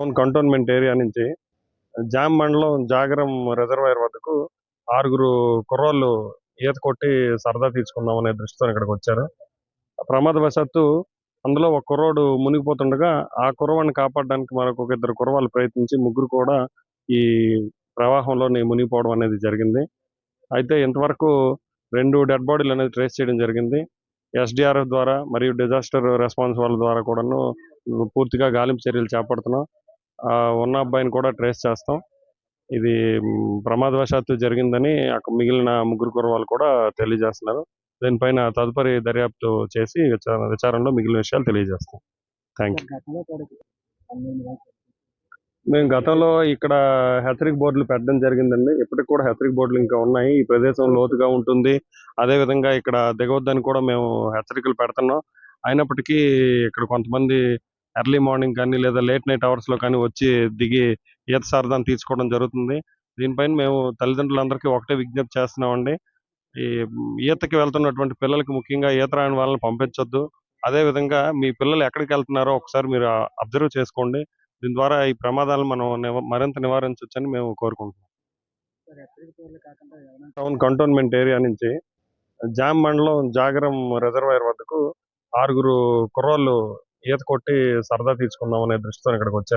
Town cantonment area నుంచి జామ్ మండలం Jagaram reservoir వద్దకు ఆరుగురు కుర్రోళ్ళు ఈత కొట్టి సరదా తీసుకుందాం అనే దృష్టితో ఇక్కడికి వచ్చారు. ప్రమాదవశాత్తు అందులో ఒక కుర్రోడు మునిగిపోతుండగా ఆ కుర్రవాడిని కాపాడడానికి మరొక ఇద్దరు కుర్రవాళ్ళు ప్రయత్నించి ముగ్గురు కూడా ఈ ప్రవాహంలోని మునిగిపోవడం అనేది జరిగింది. అయితే ఇంతవరకు రెండు డెడ్ బాడీలు అనేది ట్రేస్ చేయడం జరిగింది. ఎస్డిఆర్ఎఫ్ ద్వారా మరియు డిజాస్టర్ రెస్పాన్స్ వాళ్ళ ద్వారా కూడాను పూర్తిగా గాలింపు చర్యలు చేపడుతున్నాం. ఉన్న అబ్బాయిని కూడా ట్రేస్ చేస్తాం. ఇది ప్రమాదవశాత్తు జరిగిందని అక్కడ మిగిలిన ముగ్గురు కుర్రవాళ్ళు కూడా తెలియజేస్తున్నారు. దీనిపైన తదుపరి దర్యాప్తు చేసి విచారణలో మిగిలిన విషయాలు తెలియజేస్తాం. థ్యాంక్ యూ మేము గతంలో ఇక్కడ హెచ్చరిక బోర్డులు పెట్టడం జరిగిందండి. ఇప్పటికి కూడా హెచ్చరిక బోర్డులు ఇంకా ఉన్నాయి. ఈ ప్రదేశం లోతుగా ఉంటుంది. అదే విధంగా ఇక్కడ దిగవద్దని కూడా మేము హెచ్చరికలు పెడుతున్నాం. అయినప్పటికీ ఇక్కడ కొంతమంది ఎర్లీ మార్నింగ్ కానీ లేదా లేట్ నైట్ అవర్స్లో కానీ వచ్చి దిగి ఈత సరదాన్ని తీసుకోవడం జరుగుతుంది. దీనిపైన మేము తల్లిదండ్రులందరికీ ఒకటే విజ్ఞప్తి చేస్తున్నామండి. ఈ ఈతకి వెళ్తున్నటువంటి పిల్లలకి ముఖ్యంగా ఈత రాని వాళ్ళని పంపించొద్దు. అదే విధంగా మీ పిల్లలు ఎక్కడికి వెళ్తున్నారో ఒకసారి మీరు అబ్జర్వ్ చేసుకోండి. దీని ద్వారా ఈ ప్రమాదాలను మనం మరింత నివారించవచ్చని మేము కోరుకుంటున్నాం. టౌన్ కంటోన్మెంట్ ఏరియా నుంచి జామ్ మండలం జాగరం రిజర్వాయర్ వద్దకు ఆరుగురు కుర్రోళ్ళు ఈత కొట్టి సరదా తీసుకుందాం అనే దృష్టితో ఇక్కడికి వచ్చారు.